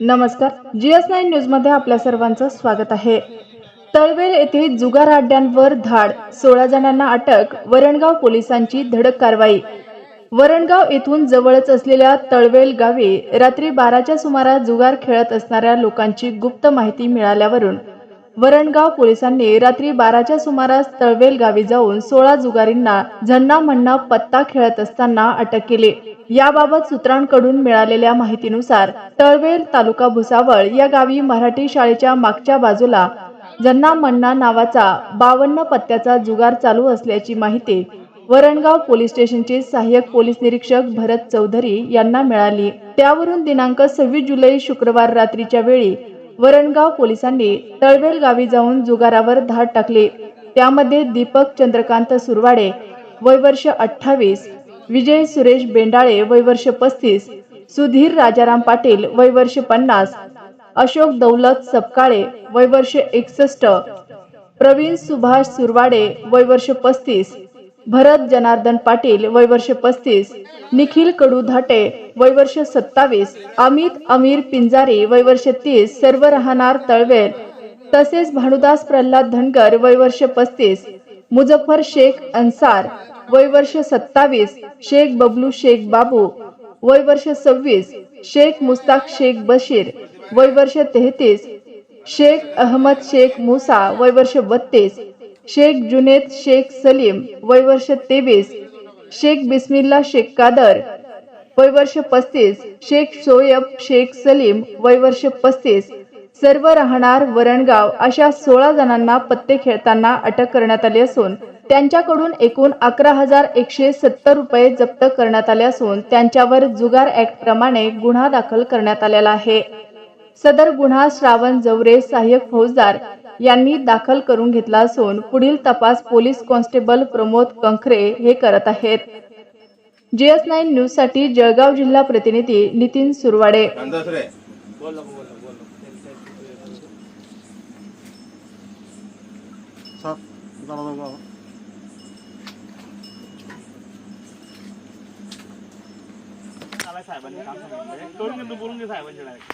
नमस्कार. G S nine न्यूजमध्ये आपल्या सर्वांचं स्वागत आहे. तळवेल येथे जुगार अड्ड्यांवर धाड सोळा जणांना अटक वरणगाव पोलिसांची धडक कारवाई. वरणगाव येथून जवळच असलेल्या तळवेल गावी रात्री बाराच्या सुमारास जुगार खेळत असणाऱ्या लोकांची गुप्त माहिती मिळाल्यावरून वरणगाव पोलिसांनी रात्री बाराच्या सुमारास तळवेल गावी जाऊन सोळा जुगारींना झन्ना म्हणणा पत्ता खेळत असताना अटक केली. याबाबत सूत्रांकडून मिळालेल्या माहितीनुसार तळवेल तालुका भुसावळ या गावी मराठी शाळेच्या मागच्या बाजूला जन्ना मन्ना नावाचा बावन्न पत्त्याचा जुगार चालू असल्याची माहिती वरणगाव पोलीस स्टेशनचे सहाय्यक पोलीस निरीक्षक भरत चौधरी यांना मिळाली. त्यावरून दिनांक सव्वीस जुलै शुक्रवार रात्रीच्या वेळी वरणगाव पोलिसांनी तळवेल गावी जाऊन जुगारावर धाड टाकली. त्यामध्ये दीपक चंद्रकांत सुरवाडे वय वर्ष अठ्ठावीस विजय सुरेश बेंडाळे वय वर्ष पस्तीस सुधीर राजाराम पाटील वय वर्ष पन्नास अशोक दौलत सपकाळे वय वर्ष एकसष्ट प्रवीण सुभाष सुरवाडे वय वर्ष पस्तीस भरत जनार्दन पाटील वय वर्ष पस्तीस निखिल कडू धाटे वय वर्ष सत्तावीस अमित अमीर पिंजारी वय वर्ष तीस सर्व राहणार तळवेल तसेच भानुदास प्रल्हाद धनगर वय वर्ष पस्तीस मुजफ्फर शेख अन्सार वय वर्ष सत्तावीस शेख बबलू शेख बाबू. वय वर्ष सव्वीस शेख मुस्ताक शेख बशीर. वय वर्ष तेहतीस शेख अहमद शेख मुसा. वय वर्ष बत्तीस शेख जुनेद शेख सलीम. वय वर्ष तेवीस शेख बिस्मिल्ला शेख कादर. वय वर्ष पस्तीस शेख सोयब शेख सलीम. वय वर्ष पस्तीस सर्व राहणार वरणगाव. अशा सोळा जणांना पत्ते खेळताना अटक करण्यात आली असून त्यांच्याकडून एकूण अकरा हजार एकशे सत्तर रुपये जप्त करण्यात आले असून त्यांच्यावर जुगार ऍक्ट प्रमाणे गुन्हा दाखल करण्यात आलेला आहे. सदर गुन्हा श्रावण जवरे सहाय्यक फौजदार यांनी दाखल करून घेतला असून पुढील तपास पोलीस कॉन्स्टेबल प्रमोद कंखरे हे करत आहेत. जीएस नाईन न्यूजसाठी जळगाव जिल्हा प्रतिनिधी नितीन सुरवाडे. साहेबांनी काम सांगितलंय. करून घेतो बोलून घे साहेबांच्या डायरेक्ट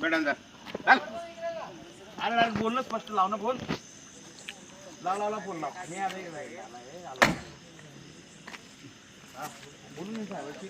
चल. अरे डायरेक्ट बोलणं स्पष्ट लाव ना फोन. लाव लाव लाव फोन लाव. मी आलोय. हा, बोलून घे साहेबांची.